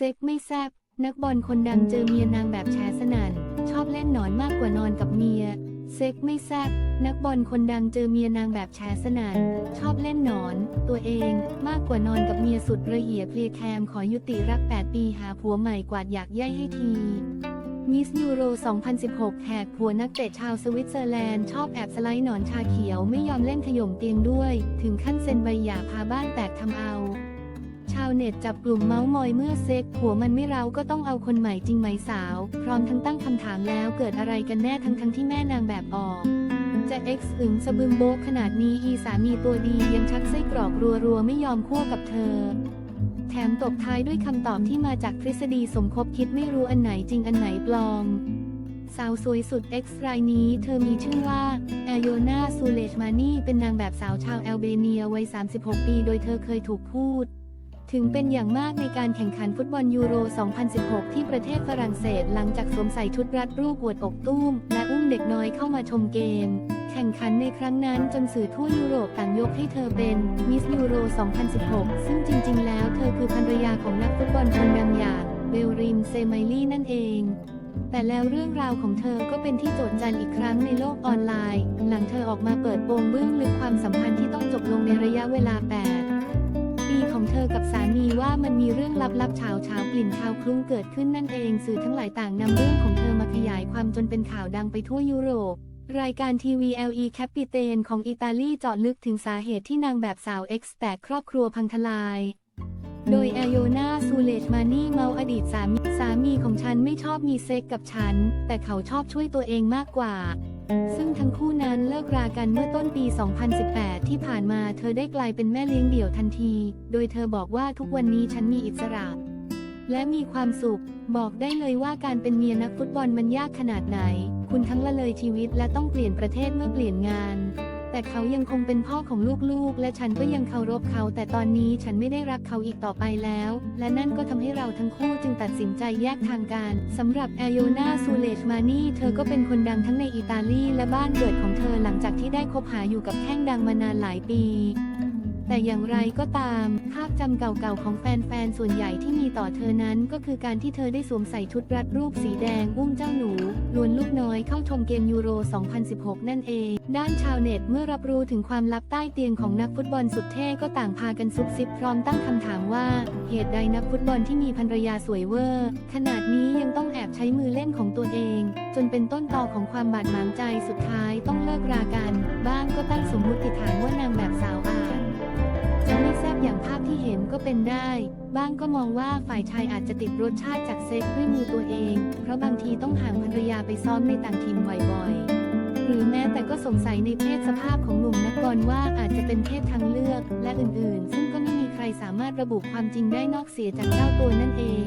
เซ็กไม่แซบนักบอลคนดังเจอเมียนางแบบแฉสนันชอบเล่นหนอนมากกว่านอนกับเมีย เซ็กไม่แซบนักบอลคนดังเจอเมียนางแบบแฉสนันชอบเล่นหนอน ตัวเองมากกว่านอนกับเมียสุดระเหี่ยเพลียแคมขอยุติรัก 8 ปีหาผัวใหม่กวาดอยากย่ายให้ทีมิสยูโร 2016 แหกผัวนักเตะชาวสวิตเซอร์แลนด์ ชอบแอบสไลด์หนอนชาเขียวไม่ยอมเล่นขย่มเตียงด้วย ถึงขั้นเซ็นใบหย่าพาบ้านแตกทำเอาชาวเน็ตจับกลุ่มเมาส์มอยเมื่อเซ็กผัวมันไม่เราก็ต้องเอาคนใหม่จริงไหมสาว พร้อมทั้งตั้งคำถามแล้วเกิดอะไรกันแน่ทั้งทั้งที่แม่นางแบบออก จะเอ็กซ์อึงสะบึมโบกขนาดนี้อีสามีตัวดียังชักไส้กรอกรัวๆ ไม่ยอมคั่วกับเธอ แถมตบท้ายด้วยคำตอบที่มาจากทฤษฎีสมคบคิดไม่รู้อันไหนจริงอันไหนปลอมสาวสวยสุด X รายนี้ เธอมีชื่อว่าแอโยนาซูเลชมานี่ เป็นนางแบบสาวชาวแอลเบเนียวัย 36 ปี โดยเธอเคยถูกพูด ถึงเป็นอย่างมากในการแข่งขันฟุตบอลยูโร 2016 ที่ประเทศฝรั่งเศสหลังจากสวมใส่ชุดรัดรูปอวดอกตุ้ม และอุ้มเด็กน้อยเข้ามาชมเกม แข่งขันในครั้งนั้นจนสื่อทั่วยุโรปต่างยกให้เธอเป็นมิสยูโร 2016 ซึ่งจริง ๆ แล้วเธอคือภรรยาของนักฟุตบอลคนดังอย่างเบลรินเซไมลี่นั่นเองแต่แล้วเรื่องราวของเธอก็เป็นที่โจทย์จันอีกครั้งในโลกออนไลน์ หลังเธอออกมาเปิดโปงเบื้องลึกความสัมพันธ์ที่ต้องจบลงในระยะเวลา8ปีของเธอ กับสามีว่ามันมีเรื่องลับๆเฉาเฉากลิ่นคาวคลุ้งเกิดขึ้นนั่นเองสื่อทั้งหลายต่างนำเรื่องของเธอมาขยายความจนเป็นข่าวดังไปทั่วยุโรป รายการทีวี LE แคปิเตนของอิตาลีเจาะลึกถึงสาเหตุที่นางแบบสาว X แตกครอบครัวพังทลายโดยแอโยนาซูเลชมานี่เมาอดีตสามีสามีของฉันไม่ชอบมีเซ็กกับฉัน แต่เขาชอบช่วยตัวเองมากกว่า ซึ่งทั้งคู่นั้นเลิกรากันเมื่อต้นปี 2018 ที่ผ่านมาเธอได้กลายเป็นแม่เลี้ยงเดี่ยวทันที โดยเธอบอกว่าทุกวันนี้ฉันมีอิสระ และมีความสุข บอกได้เลยว่าการเป็นเมียนักฟุตบอลมันยากขนาดไหน คุณทั้งละเลยชีวิตและต้องเปลี่ยนประเทศเมื่อเปลี่ยนงาน แต่เขายังคงเป็นพ่อของลูกๆ และฉันก็ยังเคารพเขา แต่ตอนนี้ฉันไม่ได้รักเขาอีกต่อไปแล้ว และนั่นก็ทำให้เราทั้งคู่จึงตัดสินใจแยกทางกันสำหรับแอโยนาซูเลชมานี่เธอก็เป็นคนดังทั้งในอิตาลีและบ้านเกิดของเธอหลังจากที่ได้คบหาอยู่กับแข้งดังมานานหลายปีแต่อย่างไรก็ตาม ภาพจำเก่าๆของแฟนๆ ส่วนใหญ่ที่มีต่อเธอนั้นก็คือการที่เธอได้สวมใส่ชุดรัดรูปสีแดงอุ้มเจ้าหนู วนลูกน้อยเข้าชมเกมยูโร 2016 นั่นเอง ด้านชาวเน็ตเมื่อรับรู้ถึงความลับใต้เตียงของนักฟุตบอลสุดเท่ก็ต่างพากันซุบซิบพร้อมตั้งคำถามว่า เหตุใดนักฟุตบอลที่มีภรรยาสวยเวอร์ ขนาดนี้ยังต้องแอบใช้มือเล่นของตัวเอง จนเป็นต้นตอของความบาดหมางใจสุดท้ายต้องเลิกรากัน เห็นก็เป็นได้ บ้างก็มองว่าฝ่ายชายอาจจะติดรสชาติจากเซ็กด้วยมือตัวเอง เพราะบางทีต้องห่างภรรยาไปซ้อมในต่างถิ่นบ่อยๆ หรือแม้แต่ก็สงสัยในเพศสภาพของหนุ่มนักบอลว่าอาจจะเป็นเพศทางเลือกและอื่นๆ ซึ่งก็ไม่มีใครสามารถระบุความจริงได้นอกเสียจากเจ้าตัวนั่นเอง